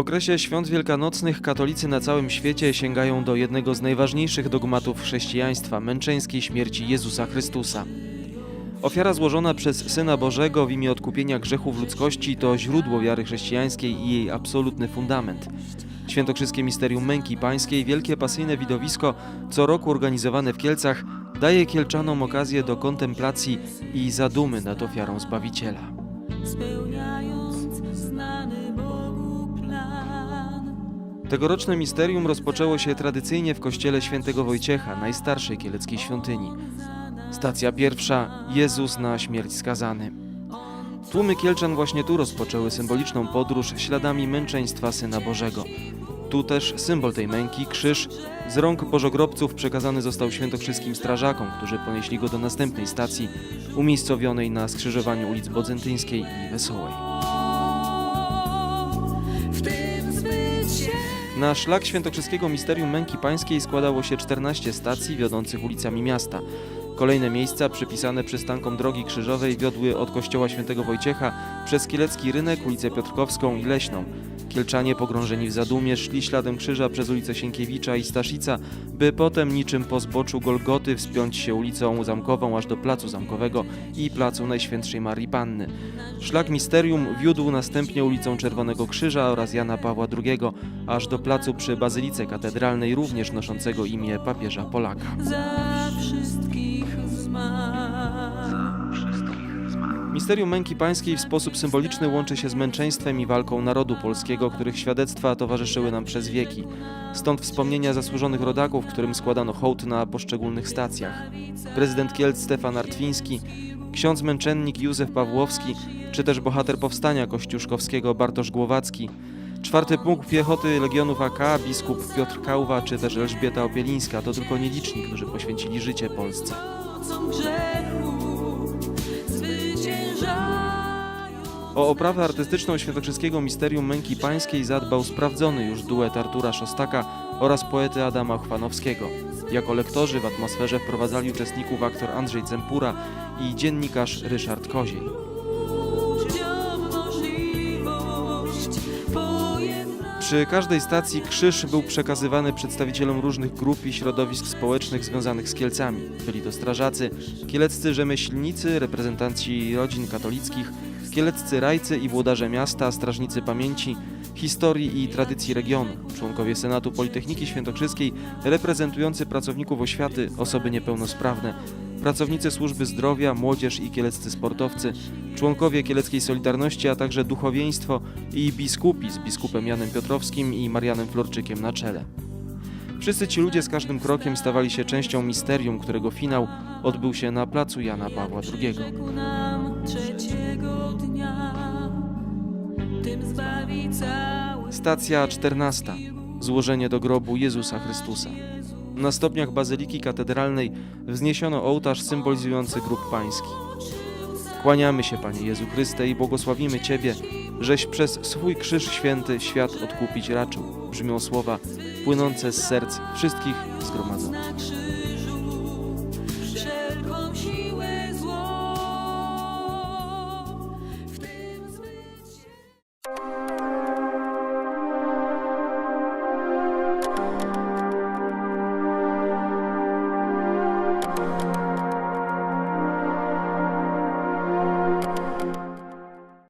okresie świąt wielkanocnych katolicy na całym świecie sięgają do jednego z najważniejszych dogmatów chrześcijaństwa męczeńskiej śmierci Jezusa Chrystusa. Ofiara złożona przez Syna Bożego w imię odkupienia grzechów ludzkości to źródło wiary chrześcijańskiej i jej absolutny fundament. Świętokrzyskie Misterium Męki Pańskiej, wielkie pasyjne widowisko, co roku organizowane w Kielcach, daje Kielczanom okazję do kontemplacji i zadumy nad ofiarą Zbawiciela. Tegoroczne misterium rozpoczęło się tradycyjnie w kościele świętego Wojciecha, najstarszej kieleckiej świątyni. Stacja pierwsza Jezus na śmierć skazany. Tłumy Kielczan właśnie tu rozpoczęły symboliczną podróż śladami męczeństwa Syna Bożego. Tu też symbol tej męki, krzyż, z rąk bożogrobców przekazany został świętokrzyskim strażakom, którzy ponieśli go do następnej stacji, umiejscowionej na skrzyżowaniu ulic Bodzentyńskiej i Wesołej. Na szlak świętokrzyskiego Misterium Męki Pańskiej składało się 14 stacji wiodących ulicami miasta. Kolejne miejsca przypisane przystankom drogi krzyżowej wiodły od kościoła świętego Wojciecha przez Kielecki Rynek, ulicę Piotrkowską i Leśną. Kielczanie pogrążeni w zadumie szli śladem krzyża przez ulicę Sienkiewicza i Staszica, by potem niczym po zboczu Golgoty wspiąć się ulicą Zamkową aż do Placu Zamkowego i Placu Najświętszej Marii Panny. Szlak Misterium wiódł następnie ulicą Czerwonego Krzyża oraz Jana Pawła II, aż do placu przy Bazylice Katedralnej, również noszącego imię papieża Polaka. za wszystkich zmarł. Misterium Męki Pańskiej w sposób symboliczny łączy się z męczeństwem i walką narodu polskiego, których świadectwa towarzyszyły nam przez wieki. Stąd wspomnienia zasłużonych rodaków, którym składano hołd na poszczególnych stacjach. Prezydent Kielc Stefan Artwiński, ksiądz męczennik Józef Pawłowski, czy też bohater powstania kościuszkowskiego Bartosz Głowacki, czwarty pułk piechoty Legionów AK, biskup Piotr Kałwa, czy też Elżbieta Opielińska to tylko nieliczni, którzy poświęcili życie Polsce. O oprawę artystyczną świętokrzyskiego Misterium Męki Pańskiej zadbał sprawdzony już duet Artura Szostaka oraz poety Adama Chwanowskiego. Jako lektorzy w atmosferze wprowadzali uczestników aktor Andrzej Cempura i dziennikarz Ryszard Koziej. Przy każdej stacji krzyż był przekazywany przedstawicielom różnych grup i środowisk społecznych związanych z Kielcami. Byli to strażacy, kieleccy rzemieślnicy, reprezentanci rodzin katolickich, kieleccy rajcy i włodarze miasta, strażnicy pamięci, historii i tradycji regionu, członkowie Senatu Politechniki Świętokrzyskiej, reprezentujący pracowników oświaty, osoby niepełnosprawne, pracownicy służby zdrowia, młodzież i kieleccy sportowcy, członkowie Kieleckiej Solidarności, a także duchowieństwo i biskupi z biskupem Janem Piotrowskim i Marianem Florczykiem na czele. Wszyscy ci ludzie z każdym krokiem stawali się częścią misterium, którego finał odbył się na placu Jana Pawła II. Stacja 14. Złożenie do grobu Jezusa Chrystusa. Na stopniach Bazyliki Katedralnej wzniesiono ołtarz symbolizujący grób pański. Kłaniamy się, Panie Jezu Chryste, i błogosławimy Ciebie, żeś przez swój krzyż święty świat odkupić raczył. Brzmią słowa płynące z serc wszystkich zgromadzonych.